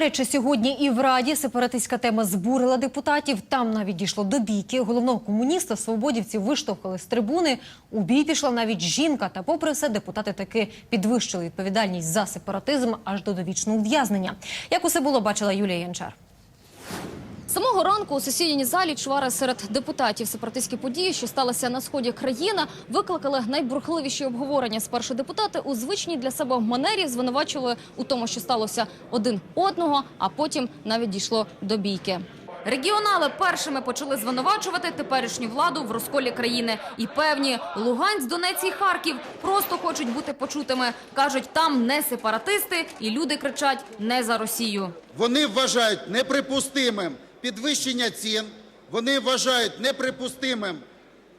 Гаряче сьогодні і в Раді сепаратистська тема збурила депутатів. Там навіть дійшло до бійки. Головного комуніста свободівців виштовхали з трибуни. У бій пішла навіть жінка. Та попри все, депутати таки підвищили відповідальність за сепаратизм аж до довічного ув'язнення. Як усе було, бачила Юлія Янчар. Самого ранку у сесійній залі чвари серед депутатів сепаратистські події, що сталися на сході країни, викликали найбурхливіші обговорення. Спершу депутати у звичній для себе манері звинувачували у тому, що сталося один одного, а потім навіть дійшло до бійки. Регіонали першими почали звинувачувати теперішню владу в розколі країни. І певні Луганськ, Донець і Харків просто хочуть бути почутими. кажуть, там не сепаратисти, і люди кричать не за Росію. Вони вважають неприпустимим підвищення цін, вони вважають неприпустимим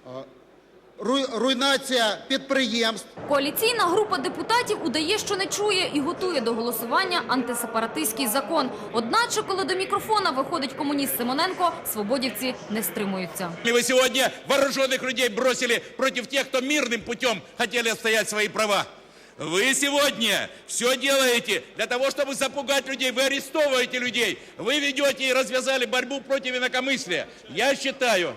е, руй- руйнація підприємств. Коаліційна група депутатів удає, що не чує і готує до голосування антисепаратистський закон. Одначе, коли до мікрофона виходить комуніст Симоненко, свободівці не стримуються. Или вы сегодня вооруженных людей бросили против тех, кто мирным путем хотели отстоять свои права? Вы сегодня все делаете для того, чтобы запугать людей. Вы арестовываете людей. Вы ведете и развязали борьбу против инакомыслия. Я считаю,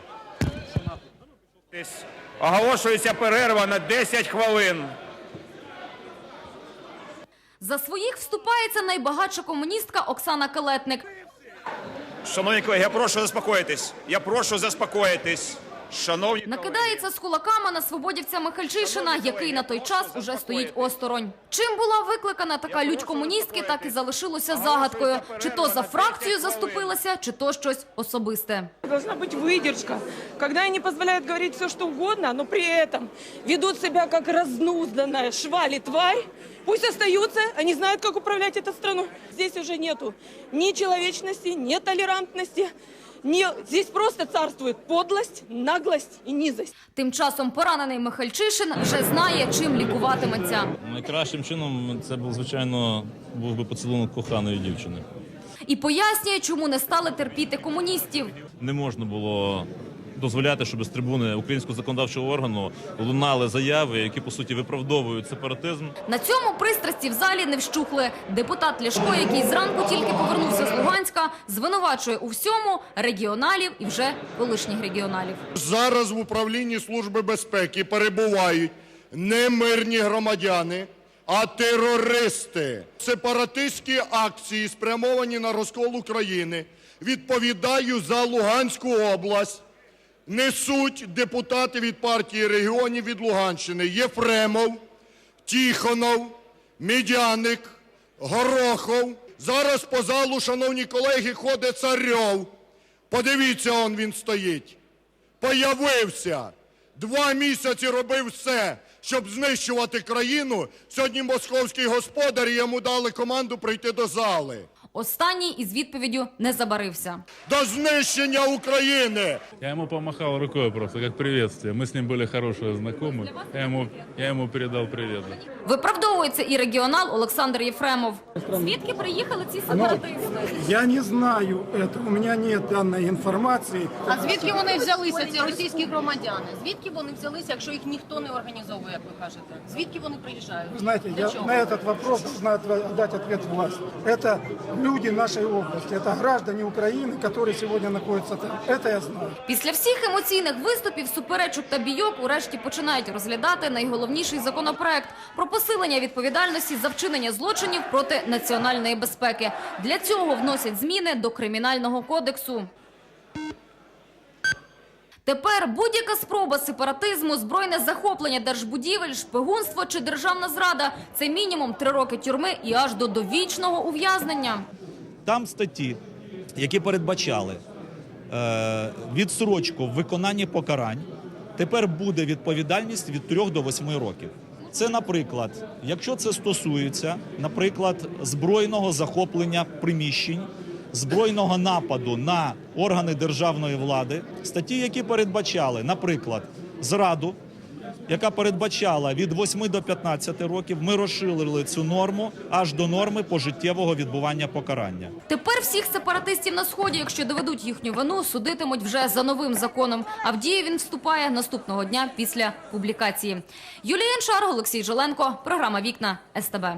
Оголошується перерва на 10 хвилин. За своїх вступається найбагатша комуністка Оксана Калетник. Шановні колеги, я прошу заспокоїтись. Я прошу заспокоїтись. Шановні Накидається з кулаками на свободівця Михальчишина, який на той час уже стоїть осторонь. Чим була викликана така лють комуністки, так і залишилося загадкою. Чи то за фракцію заступилася, чи то щось особисте. Должна быть выдержка, когда они позволяют говорить все, что угодно, но при этом ведут себя как разнузданная швали тварь. Пусть остаются, они знают, как управлять этой страной. Здесь уже нету ни человечности, ни толерантности, ни... здесь просто царствует подлость, наглость і низость. Тим часом поранений Михальчишин вже знає, чим лікуватиметься. Найкращим чином це був, звичайно, був би поцілунок коханої дівчини. І пояснює, чому не стали терпіти комуністів. Не можна було дозволяти, щоб з трибуни українського законодавчого органу лунали заяви, які по суті виправдовують сепаратизм. На цьому пристрасті в залі не вщухли. Депутат Ляшко, який зранку тільки повернувся з Луганська, звинувачує у всьому регіоналів і вже колишніх регіоналів. Зараз в управлінні Служби безпеки перебувають не мирні громадяни, а терористи. Сепаратистські акції, спрямовані на розкол України, відповідаю за Луганську область. Несуть депутати від партії регіонів від Луганщини Єфремов, Тіхонов, Медяник, Горохов. Зараз по залу, шановні колеги, ходить Царьов. Подивіться, он він стоїть. Появився. Два місяці робив все, щоб знищувати країну. Сьогодні московський господар йому дали команду прийти до зали. Останній із відповіддю не забарився. До знищення України! Я ему помахал рукой просто, как приветствие. Мы с ним были хорошие знакомы. Я ему, я ему передал привет. Виправдовується і регіонал Олександр Єфремов. Звідки приїхали ці сепаратисти? Я не знаю этого, у меня нет данной информации. А звідки вони взялися, ці російські громадяни? Звідки вони взялися, якщо їх ніхто не організовує, як ви кажете? Звідки вони приїжджають? Вы знаете, Для я чого? на этот вопрос должна отв- дать ответ власть. Это люди нашей области, это граждане Украины, которые сегодня находятся там. Это я знаю. Після всіх емоційних виступів, суперечок та бійок урешті починають розглядати найголовніший законопроект про посилення відповідальності за вчинення злочинів проти національної безпеки. Для цього вносять зміни до кримінального кодексу. Тепер будь-яка спроба сепаратизму, збройне захоплення держбудівель, шпигунство чи державна зрада – це мінімум три роки тюрми і аж до довічного ув'язнення. Там статті, які передбачали е, відсрочку в виконанні покарань, тепер буде відповідальність від 3 до 8 років. Це, наприклад, якщо це стосується, наприклад, збройного захоплення приміщень, збройного нападу на органи державної влади, статті, які передбачали, наприклад, зраду, яка передбачала від 8 до 15 років, ми розширили цю норму аж до норми пожиттєвого відбування покарання. Тепер всіх сепаратистів на сході, якщо доведуть їхню вину, судитимуть вже за новим законом. А в дію він вступає наступного дня після публікації. Юлія Яншар, Олексій Жоленко, програма Вікна СТБ.